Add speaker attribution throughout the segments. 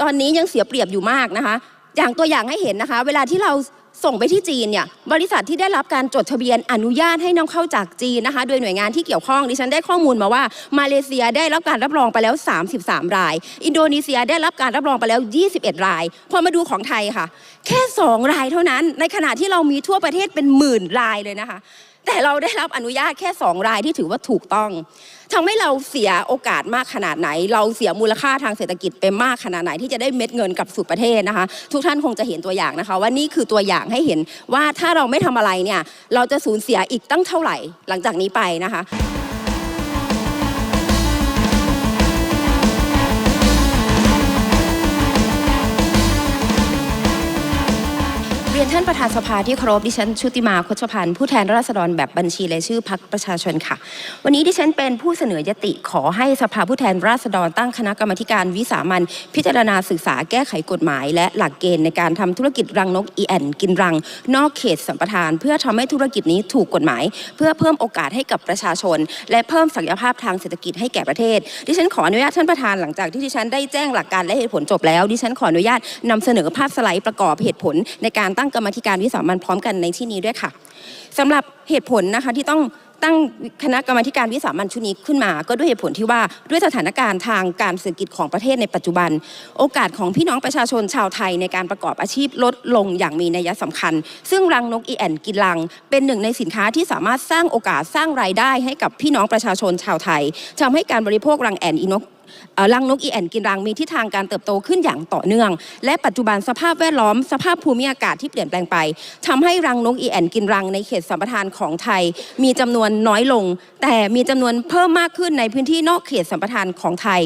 Speaker 1: ตอนนี้ยังเสียเปรียบอยู่มากนะคะ อย่างตัวอย่างให้เห็นนะคะ เวลาที่เราส่งไปที่จีนเนี่ยบริษัทที่ได้รับการจดทะเบียนอนุญาตให้นำเข้าจากจีนนะคะ โดยหน่วยงานที่เกี่ยวข้องดิฉันได้ข้อมูลมาว่า มาเลเซียได้รับการรับรองไปแล้ว 33 ราย อินโดนีเซียได้รับการรับรองไปแล้ว 21 ราย พอมาดูของไทยค่ะ แค่ 2 รายเท่านั้น ในขณะที่เรามีทั่วประเทศเป็นหมื่นรายเลยนะคะ แต่เราได้รับอนุญาตแค่2รายที่ถือว่าถูกต้องทำให้เราเสียโอกาสมากขนาดไหน เราเสียมูลค่าทางเศรษฐกิจไปมากขนาดไหนที่จะได้เม็ดเงินกลับสู่ประเทศนะคะ ทุกท่านคงจะเห็นตัวอย่างนะคะ ว่านี่คือตัวอย่างให้เห็นว่าถ้าเราไม่ทำอะไรเนี่ยเราจะสูญเสียอีกตั้งเท่าไหร่หลังจากนี้ไปนะคะ เรียนท่านประธานสภาที่เคารพดิฉันชุติมาคชพันธ์ผู้แทนราษฎรแบบบัญชีรายชื่อพักประชาชนค่ะ วันนี้ดิฉันเป็นผู้เสนอยติขอให้สภาผู้แทนราษฎรตั้งคณะกรรมการวิสามันพิจารณาศึกษาแก้ไขกฎหมาย และหลักเกณฑ์ในการทำธุรกิจรังนกอีแอนกินรัง นอกเขตสัมปทาน เพื่อทำให้ธุรกิจนี้ถูกกฎหมาย เพื่อเพิ่มโอกาสให้กับประชาชน และเพิ่มศักยภาพทางเศรษฐกิจให้แก่ประเทศ ดิฉันขออนุญาตท่านประธานหลังจากที่ดิฉันได้แจ้งหลักการและเหตุผลจบแล้วดิฉันขออนุญาตนำเสนอภาพสไลด์ประกอบเหตุผลในการตั้งกรรมธิการวิสามันพร้อมกันในที่นี้ด้วยค่ะสำหรับเหตุผลนะคะที่ต้องตั้งคณะกรรมการวิสามันชุดนี้ขึ้นมา ก็ด้วยเหตุผลที่ว่าด้วยสถานการณ์ทางการเศรษฐกิจของประเทศในปัจจุบัน โอกาสของพี่น้องประชาชนชาวไทยในการประกอบอาชีพลดลงอย่างมีนัยสำคัญ ซึ่งรังนกอีแอนกินรัง เป็นหนึ่งในสินค้าที่สามารถสร้างโอกาสสร้างรายได้ให้กับพี่น้องประชาชนชาวไทยทำให้การบริโภครังแอนอีนก รังนกอีแอนกินรังมีทิศทางการเติบโตขึ้นอย่างต่อเนื่อง และปัจจุบันสภาพแวดล้อมสภาพภูมิอากาศที่เปลี่ยนแปลงไปทำให้รังนกอีแอนกินรังในเขตสัมปทานของไทย มีจำนวนน้อยลง แต่มีจำนวนเพิ่มมากขึ้นในพื้นที่นอกเขตสัมปทานของไทย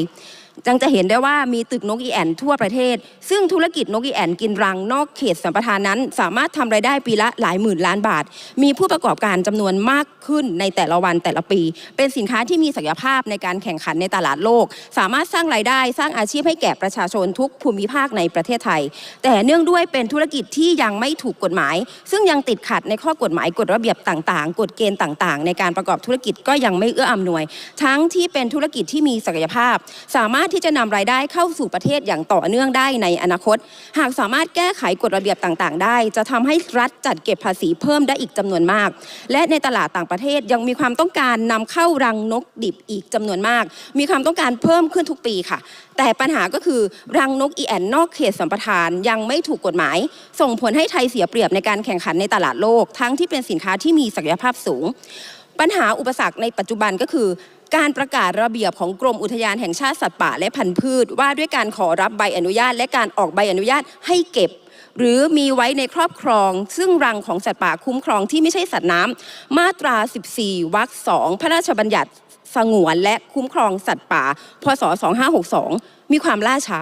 Speaker 1: จังจะเห็นได้ว่ามีตึกนกอีแอนทั่วประเทศ ซึ่งธุรกิจนกอีแอนกินรังนอกเขตสัมปทานนั้น สามารถทำรายได้ปีละหลายหมื่นล้านบาท มีผู้ประกอบการจำนวนมากขึ้นในแต่ละวันแต่ละปี เป็นสินค้าที่มีศักยภาพในการแข่งขันในตลาดโลก สามารถสร้างรายได้สร้างอาชีพให้แก่ประชาชนทุกภูมิภาคในประเทศไทย แต่เนื่องด้วยเป็นธุรกิจที่ยังไม่ถูกกฎหมาย ซึ่งยังติดขัดในข้อกฎหมายกฎระเบียบต่างๆ กฎเกณฑ์ต่าง ๆ ในการประกอบธุรกิจก็ยังไม่เอื้ออำนวย ทั้งที่เป็นธุรกิจที่มีศักยภาพ สามารถที่จะนำรายได้เข้าสู่ประเทศอย่างต่อเนื่องได้ในอนาคต หากสามารถแก้ไขกฎระเบียบต่างๆ ได้ จะทำให้รัฐจัดเก็บภาษีเพิ่มได้อีกจำนวนมาก และในตลาดต่างประเทศยังมีความต้องการนำเข้ารังนกดิบอีกจำนวนมาก มีความต้องการเพิ่มขึ้นทุกปีค่ะ แต่ปัญหาก็คือรังนกอีแอนนอกเขตสัมปทานยังไม่ถูกกฎหมาย ส่งผลให้ไทยเสียเปรียบในการแข่งขันในตลาดโลก ทั้งที่เป็นสินค้าที่มีศักยภาพสูง ปัญหาอุปสรรคในปัจจุบันก็คือ การประกาศระเบียบของกรมอุทยานแห่งชาติสัตว์ป่าและพันธุ์พืช ว่าด้วยการขอรับใบอนุญาต และการออกใบอนุญาตให้เก็บ หรือมีไว้ในครอบครอง ซึ่งรังของสัตว์ป่าคุ้มครองที่ไม่ใช่สัตว์น้ำมาตรา 14 วรรค2พระราชบัญญัติสงวนและคุ้มครองสัตว์ป่า พศ 2562 มีความล่าช้า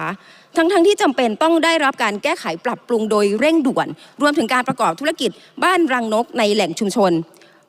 Speaker 1: ทั้งๆทที่จำเป็นต้องได้รับการแก้ไขปรับปรุงโดยเร่งด่วน รวมถึงการประกอบธุรกิจบ้านรังนกในแหล่งชุมชน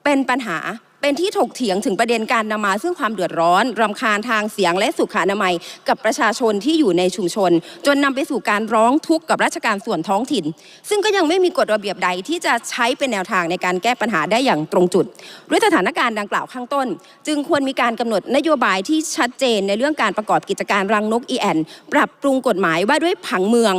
Speaker 1: เป็นปัญหา เป็นที่ถกเถียงถึงประเด็นการนำมาซึ่งความเดือดร้อนรำคาญทางเสียงและสุขอนามัย กับประชาชนที่อยู่ในชุมชน จนนำไปสู่การร้องทุกข์กับราชการส่วนท้องถิ่น ซึ่งก็ยังไม่มีกฎระเบียบใดที่จะใช้เป็นแนวทางในการแก้ปัญหาได้อย่างตรงจุด ด้วยสถานการณ์ดังกล่าวข้างต้น จึงควรมีการกำหนดนโยบายที่ชัดเจนในเรื่องการประกอบกิจการรังนกอีแอนปรับปรุงกฎหมายว่าด้วยผังเมือง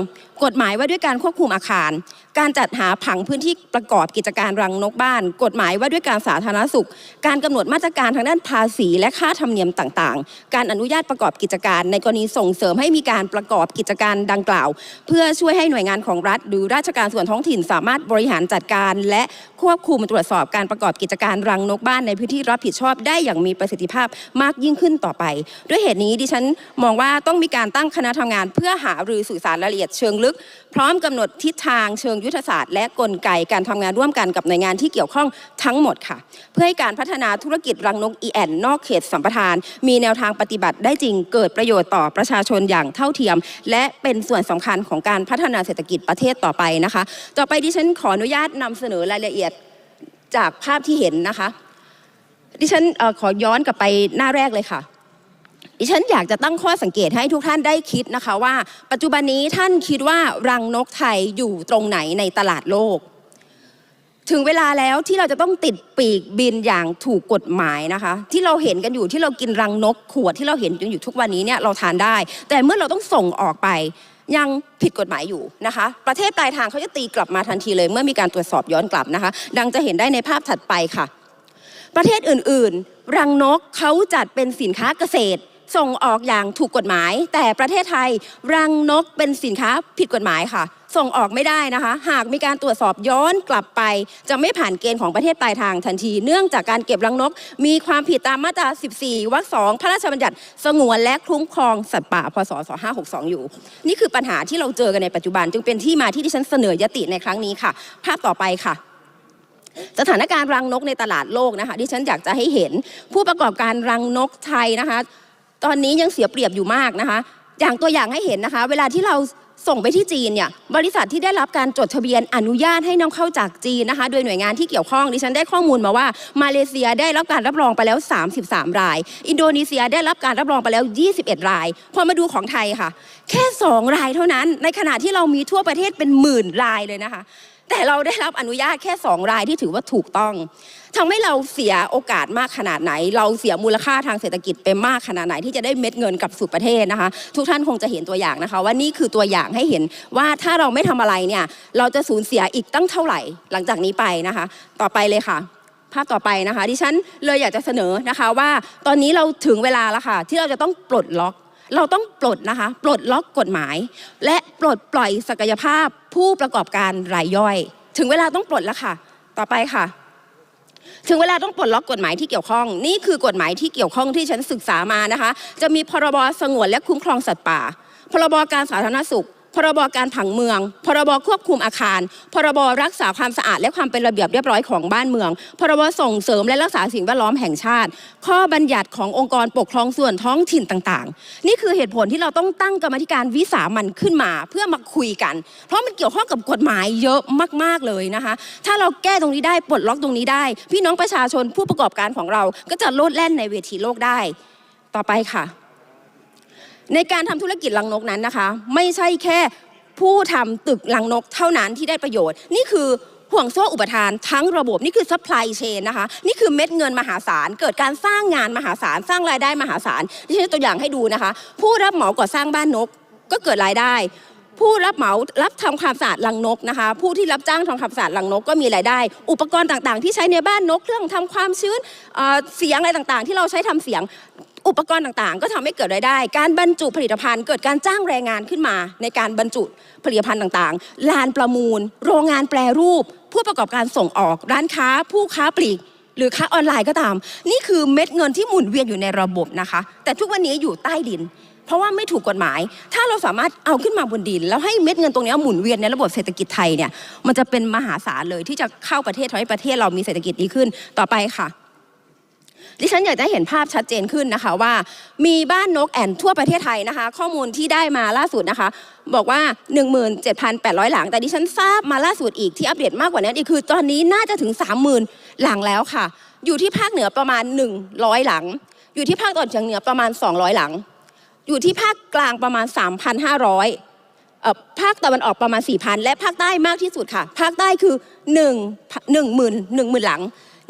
Speaker 1: กฎหมายว่าด้วยการควบคุมอาคาร การจัดหาผังพื้นที่ประกอบกิจการรังนกบ้าน กฎหมายว่าด้วยการสาธารณสุข การกำหนดมาตรการทางด้านภาษี และค่าธรรมเนียมต่างๆ การอนุญาตประกอบกิจการในกรณีส่งเสริมให้มีการประกอบกิจการดังกล่าว เพื่อช่วยให้หน่วยงานของรัฐ หรือราชการส่วนท้องถิ่นสามารถบริหารจัดการ และควบคุมตรวจสอบการประกอบกิจการรังนกบ้านในพื้นที่รับผิดชอบได้อย่างมีประสิทธิภาพมากยิ่งขึ้นต่อไป ด้วยเหตุนี้ดิฉันมองว่าต้องมีการตั้งคณะทำงาน เพื่อหารือสื่อสารรายละเอียดเชิงลึกพร้อมกำหนดทิศทางเชิงยุทธศาสตร์และกลไกการทำงานร่วมกันกับหน่วยงานที่เกี่ยวข้องทั้งหมดค่ะ เพื่อให้การพัฒนาธุรกิจรังนกอีแอนนอกเขตสัมปทาน มีแนวทางปฏิบัติได้จริงเกิดประโยชน์ต่อประชาชนอย่างเท่าเทียม และเป็นส่วนสำคัญของการพัฒนาเศรษฐกิจประเทศต่อไปนะคะ ต่อไปดิฉันขออนุญาตนำเสนอรายละเอียดจากภาพที่เห็นนะคะ ดิฉันออขอย้อนกลับไปหน้าแรกเลยค่ะ ดิฉันอยากจะตั้งข้อสังเกตให้ทุกท่านได้คิดนะคะว่า ปัจจุบันนี้ท่านคิดว่ารังนกไทยอยู่ตรงไหนในตลาดโลก ถึงเวลาแล้วที่เราจะต้องติดปีกบินอย่างถูกกฎหมายนะคะ ที่เราเห็นกันอยู่ที่เรากินรังนกขวดที่เราเห็นกันอยู่ทุกวันนี้เนี่ยเราทานได้ แต่เมื่อเราต้องส่งออกไปยังผิดกฎหมายอยู่นะคะ ประเทศปลายทางเขาจะตีกลับมาทันทีเลย เมื่อมีการตรวจสอบย้อนกลับนะคะ ดังจะเห็นได้ในภาพถัดไปค่ะ ประเทศอื่นๆ รังนกเขาจัดเป็นสินค้าเกษตร ส่งออกอย่างถูกกฎหมาย แต่ประเทศไทยรังนกเป็นสินค้าผิดกฎหมายค่ะ ส่งออกไม่ได้นะคะ หากมีการตรวจสอบย้อนกลับไป จะไม่ผ่านเกณฑ์ของประเทศปลายทางทันที เนื่องจากการเก็บรังนก มีความผิดตามมาตรา 14 วรรคสองพระราชบัญญัติ สงวนและคุ้มครองสัตว์ป่า พศ 2562 อยู่ นี่คือปัญหาที่เราเจอกันในปัจจุบัน จึงเป็นที่มาที่ดิฉันเสนอยติในครั้งนี้ค่ะ ภาพต่อไปค่ะสถานการณ์รังนกในตลาดโลกนะคะที่ฉันอยากจะให้เห็นผู้ประกอบการรังนกไทยนะคะ ตอนนี้ยังเสียเปรียบอยู่มากนะคะ อย่างตัวอย่างให้เห็นนะคะ เวลาที่เราส่งไปที่จีนเนี่ยบริษัทที่ได้รับการจดทะเบียนอนุญาตให้นำเข้าจากจีนนะคะ โดยหน่วยงานที่เกี่ยวข้องดิฉันได้ข้อมูลมาว่ามาเลเซียได้รับการรับรองไปแล้ว 33 ราย อินโดนีเซียได้รับการรับรองไปแล้ว 21 ราย พอมาดูของไทยค่ะ แค่ 2 รายเท่านั้น ในขณะที่เรามีทั่วประเทศเป็นหมื่นรายเลยนะคะ แต่เราได้รับอนุญาตแค่2รายที่ถือว่าถูกต้องทำให้เราเสียโอกาสมากขนาดไหน เราเสียมูลค่าทางเศรษฐกิจไปมากขนาดไหนที่จะได้เม็ดเงินกลับสู่ประเทศนะคะ ทุกท่านคงจะเห็นตัวอย่างนะคะ ว่านี่คือตัวอย่างให้เห็นว่าถ้าเราไม่ทำอะไรเนี่ยเราจะสูญเสียอีกตั้งเท่าไหร่ หลังจากนี้ไปนะคะ ต่อไปเลยค่ะภาพต่อไปนะคะดิฉันเลยอยากจะเสนอนะคะว่าตอนนี้เราถึงเวลาแล้วค่ะ ที่เราจะต้องปลดล็อก เราต้องปลดนะคะ ปลดล็อกกฎหมาย และปลดปล่อยศักยภาพผู้ประกอบการรายย่อย ถึงเวลาต้องปลดแล้วค่ะ ต่อไปค่ะ ถึงเวลาต้องปลดล็อกกฎหมายที่เกี่ยวข้อง นี่คือกฎหมายที่เกี่ยวข้องที่ฉันศึกษามานะคะ จะมีพรบสงวนและคุ้มครองสัตว์ป่า พรบการสาธารณสุข พรบการผังเมือง พรบควบคุมอาคาร พรบรักษาความสะอาดและความเป็นระเบียบเรียบร้อยของบ้านเมือง พรบส่งเสริมและรักษาสิ่งแวดล้อมแห่งชาติ ข้อบัญญัติขององค์กรปกครองส่วนท้องถิ่นต่างๆ นี่คือเหตุผลที่เราต้องตั้งกรรมธิการวิสามันขึ้นมา เพื่อมาคุยกัน เพราะมันเกี่ยวข้องกับกฎหมายเยอะมากๆเลยนะคะ ถ้าเราแก้ตรงนี้ได้ปลดล็อกตรงนี้ได้ พี่น้องประชาชนผู้ประกอบการของเราก็จะโลดแล่นในเวทีโลกได้ ต่อไปค่ะ ในการทำธุรกิจลังนกนั้นนะคะ ไม่ใช่แค่ผู้ทำตึกลังนกเท่านั้นที่ได้ประโยชน์ นี่คือห่วงโซ่อุปทานทั้งระบบนี่คือ supply chain นะคะ นี่คือเม็ดเงินมหาศาล เกิดการสร้างงานมหาศาล สร้างรายได้มหาศาลที่ฉันตัวอย่างให้ดูนะคะ ผู้รับเหมาก่อสร้างบ้านนกก็เกิดรายได้ ผู้รับเหมารับทำความสะอาดรังนกนะคะ ผู้ที่รับจ้างทำความสะอาดรังนกก็มีรายได้ อุปกรณ์ต่างๆ ที่ใช้ในบ้านนกเครื่องทำความชื้นเเสียงอะไรต่างๆ ที่เราใช้ทำเสียง อุปกรณ์ต่างๆ ก็ทำให้เกิดรายได้ การบรรจุผลิตภัณฑ์เกิดการจ้างแรงงานขึ้นมา ในการบรรจุผลิตภัณฑ์ต่างๆ ลานประมูล โรงงานแปรรูป ผู้ประกอบการส่งออก ร้านค้า ผู้ค้าปลีก หรือค้าออนไลน์ก็ตาม นี่คือเม็ดเงินที่หมุนเวียนอยู่ในระบบนะคะ แต่ทุกวันนี้อยู่ใต้ดิน เพราะว่าไม่ถูกกฎหมาย ถ้าเราสามารถเอาขึ้นมาบนดิน แล้วให้เม็ดเงินตรงนี้หมุนเวียนในระบบเศรษฐกิจไทยเนี่ย มันจะเป็นมหาศาลเลยที่จะเข้าประเทศทำให้ประเทศเรามีเศรษฐกิจดีขึ้น ต่อไปค่ะ ดิฉันอยากจะเห็นภาพชัดเจนขึ้นนะคะว่า มีบ้านนกแอ่นทั่วประเทศไทยนะคะ ข้อมูลที่ได้มาล่าสุดนะคะ บอกว่า 17,800 หลัง แต่ดิฉันทราบมาล่าสุดอีกที่อัปเดตมากกว่านั้นอีกคือ ตอนนี้น่าจะถึง 30,000 หลังแล้วค่ะ อยู่ที่ภาคเหนือประมาณ 100 หลัง อยู่ที่ภาคตะวันเฉียงเหนือประมาณ 200 หลัง อยู่ที่ภาคกลางประมาณ 3,500เอ่อภาคตะวันออกประมาณ 4,000 และภาคใต้มากที่สุดค่ะ ภาคใต้คือ 1 1 0,000 10,000 หลัง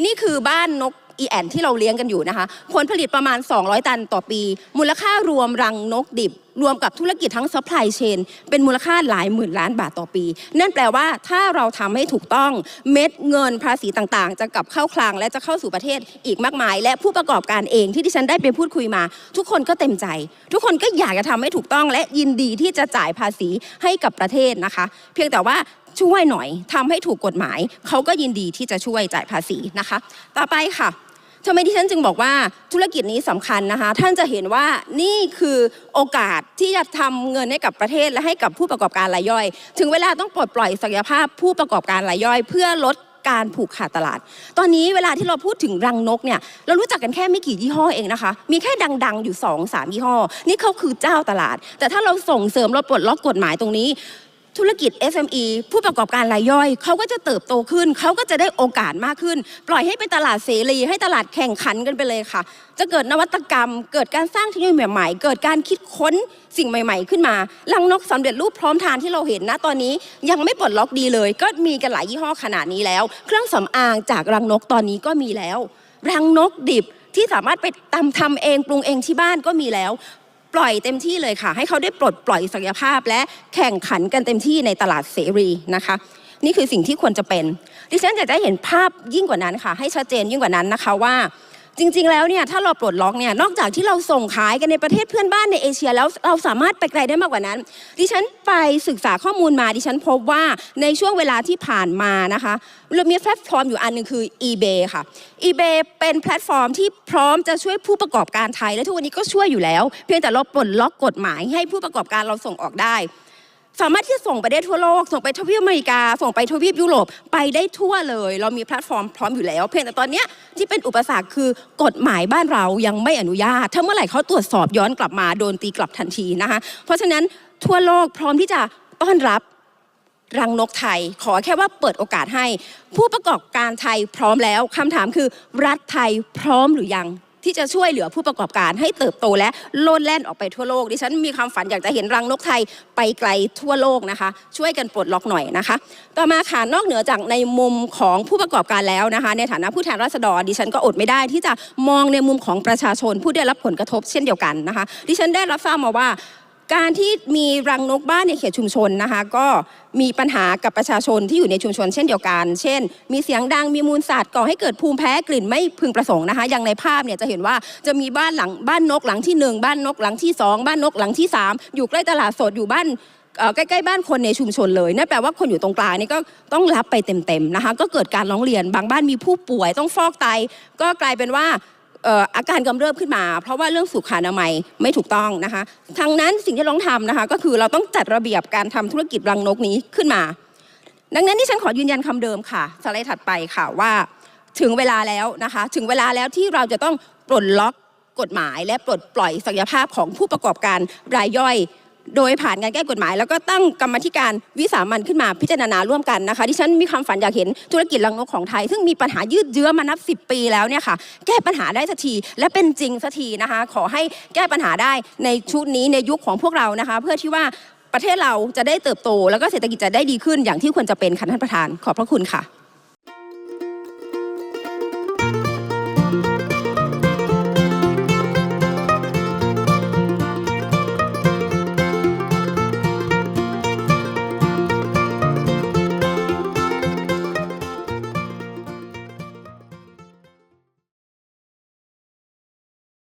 Speaker 1: นี่คือบ้านนก อีแอนที่เราเลี้ยงกันอยู่นะคะผลผลิตประมาณ 200 ตันต่อปี มูลค่ารวมรังนกดิบ รวมกับธุรกิจทั้ง supply chain เป็นมูลค่าหลายหมื่นล้านบาทต่อปี นั่นแปลว่าถ้าเราทำให้ถูกต้องเม็ดเงินภาษีต่างๆ จะกลับเข้าคลังและจะเข้าสู่ประเทศอีกมากมาย และผู้ประกอบการเองที่ดิฉันได้ไปพูดคุยมา ทุกคนก็เต็มใจ ทุกคนก็อยากจะทำให้ถูกต้อง และยินดีที่จะจ่ายภาษีให้กับประเทศนะคะ เพียงแต่ว่าช่วยหน่อยทำให้ถูกกฎหมาย เขาก็ยินดีที่จะช่วยจ่ายภาษีนะคะ ต่อไปค่ะ ทำไมที่ฉันจึงบอกว่าธุรกิจนี้สำคัญนะคะ ท่านจะเห็นว่านี่คือโอกาสที่จะทำเงินให้กับประเทศและให้กับผู้ประกอบการรายย่อย ถึงเวลาต้องปลดปล่อยศักยภาพผู้ประกอบการรายย่อย เพื่อลดการผูกขาดตลาด ตอนนี้เวลาที่เราพูดถึงรังนกเนี่ย เรารู้จักกันแค่ไม่กี่ยี่ห้อเองนะคะ มีแค่ดังๆอยู่2อสามยี่ห้อ นี่เขาคือเจ้าตลาด แต่ถ้าเราส่งเสริมเราปลดล็อกกฎหมายตรงนี้ ธุรกิจ SME ผู้ประกอบการรายย่อย เขาก็จะเติบโตขึ้น เขาก็จะได้โอกาสมากขึ้น ปล่อยให้เป็นตลาดเสรี ให้ตลาดแข่งขันกันไปเลยค่ะ จะเกิดนวัตกรรม เกิดการสร้างเทคโนโลยีใหม่ๆ เกิดการคิดค้นสิ่งใหม่ ๆ ขึ้นมา ลังนกสำเร็จรูปพร้อมทานที่เราเห็นนะตอนนี้ยังไม่ปลดล็อกดีเลย ก็มีกันหลายยี่ห้อขนาดนี้แล้ว เครื่องสำอางจากรังนกตอนนี้ก็มีแล้ว รังนกดิบที่สามารถไปตำทำเองปรุงเองที่บ้านก็มีแล้ว ปล่อยเต็มที่เลยค่ะ ให้เขาได้ปลดปล่อยศักยภาพและแข่งขันกันเต็มที่ในตลาดเสรีนะคะ นี่คือสิ่งที่ควรจะเป็น ดิฉันอยากจะเห็นภาพยิ่งกว่านั้นค่ะ ให้ชัดเจนยิ่งกว่านั้นนะคะว่า จริงๆ แล้วเนี่ยถ้าเราปลดล็อกเนี่ยนอกจากที่เราส่งขายกันในประเทศเพื่อนบ้านในเอเชียแล้วเราสามารถไปไกลได้มากกว่านั้น ดิฉันไปศึกษาข้อมูลมาดิฉันพบว่าในช่วงเวลาที่ผ่านมานะคะเรามีแพลตฟอร์มอยู่อันหนึ่งคือ eBay ค่ะ eBay เป็นแพลตฟอร์มที่พร้อมจะช่วยผู้ประกอบการไทยและทุกวันนี้ก็ช่วยอยู่แล้ว เพียงแต่เราปลดล็อกกฎหมายให้ผู้ประกอบการเราส่งออกได้ สามารถที่จะส่งไปได้ทั่วโลก ส่งไปทวีปอเมริกา ส่งไปทวีปยุโรป ไปได้ทั่วเลย เรามีแพลตฟอร์มพร้อมอยู่แล้ว เพียงแต่ตอนนี้ที่เป็นอุปสรรคคือกฎหมายบ้านเรายังไม่อนุญาต ถ้าเมื่อไหร่เขาตรวจสอบย้อนกลับมาโดนตีกลับทันทีนะคะ เพราะฉะนั้นทั่วโลกพร้อมที่จะต้อนรับรังนกไทย ขอแค่ว่าเปิดโอกาสให้ ผู้ประกอบการไทยพร้อมแล้วคำถามคือ รัฐไทยพร้อมหรือยัง ที่จะช่วยเหลือผู้ประกอบการให้เติบโตและโลดแล่นออกไปทั่วโลก ดิฉันมีความฝันอยากจะเห็นรังนกไทยไปไกลทั่วโลกนะคะ ช่วยกันปลดล็อกหน่อยนะคะ ต่อมาค่ะนอกเหนือจากในมุมของผู้ประกอบการแล้วนะคะ ในฐานะผู้แทนราษฎรดิฉันก็อดไม่ได้ที่จะมองในมุมของประชาชนผู้ได้รับผลกระทบเช่นเดียวกันนะคะ ดิฉันได้รับทราบมาว่า การที่มีรังนกบ้านในเขตชุมชนนะคะก็มีปัญหากับประชาชนที่อยู่ในชุมชนเช่นเดียวกัน เช่น มีเสียงดังมีมูลสัตว์ก่อให้เกิดภูมิแพ้กลิ่นไม่พึงประสงค์นะคะอย่างในภาพเนี่ยจะเห็นว่าจะมีบ้านหลังบ้านนกหลังที่หนึ่งบ้านนกหลังที่สองบ้านนกหลังที่สามอยู่ใกล้ตลาดสดอยู่บ้านใกล้ๆบ้านคนในชุมชนเลยนั่นแปลว่าคนอยู่ตรงกลางนี่ก็ต้องรับไปเต็มๆนะคะก็เกิดการร้องเรียนบางบ้านมีผู้ป่วยต้องฟอกไต ก็กลายเป็นว่า อาการกำเริบขึ้นมา เพราะว่าเรื่องสุขอนามัยไม่ถูกต้องนะคะทางนั้นสิ่งที่ต้องทำนะคะก็คือเราต้องจัดระเบียบการทำธุรกิจรังนกนี้ขึ้นมา ดังนั้นที่ฉันขอยืนยันคำเดิมค่ะสไลด์ถัดไปค่ะว่าถึงเวลาแล้วนะคะถึงเวลาแล้วที่เราจะต้องปลดล็อกกฎหมาย และปลดปล่อยศักยภาพของผู้ประกอบการรายย่อย โดยผ่านการแก้กฎหมาย แล้วก็ตั้งกรรมธิการวิสามันขึ้นมาพิจารณาร่วมกันนะคะที่ฉันมีความฝันอยากเห็นธุรกิจรังนกของไทย ซึ่งมีปัญหายืดเยื้อมานับ 10 ปีแล้วเนี่ยค่ะแก้ปัญหาได้สักทีและเป็นจริงสักทีนะคะ ขอให้แก้ปัญหาได้ในชุดนี้ในยุคของพวกเรานะคะ เพื่อที่ว่าประเทศเราจะได้เติบโต แล้วก็เศรษฐกิจจะได้ดีขึ้นอย่างที่ควรจะเป็นค่ะท่านประธาน ขอบพระคุณค่ะ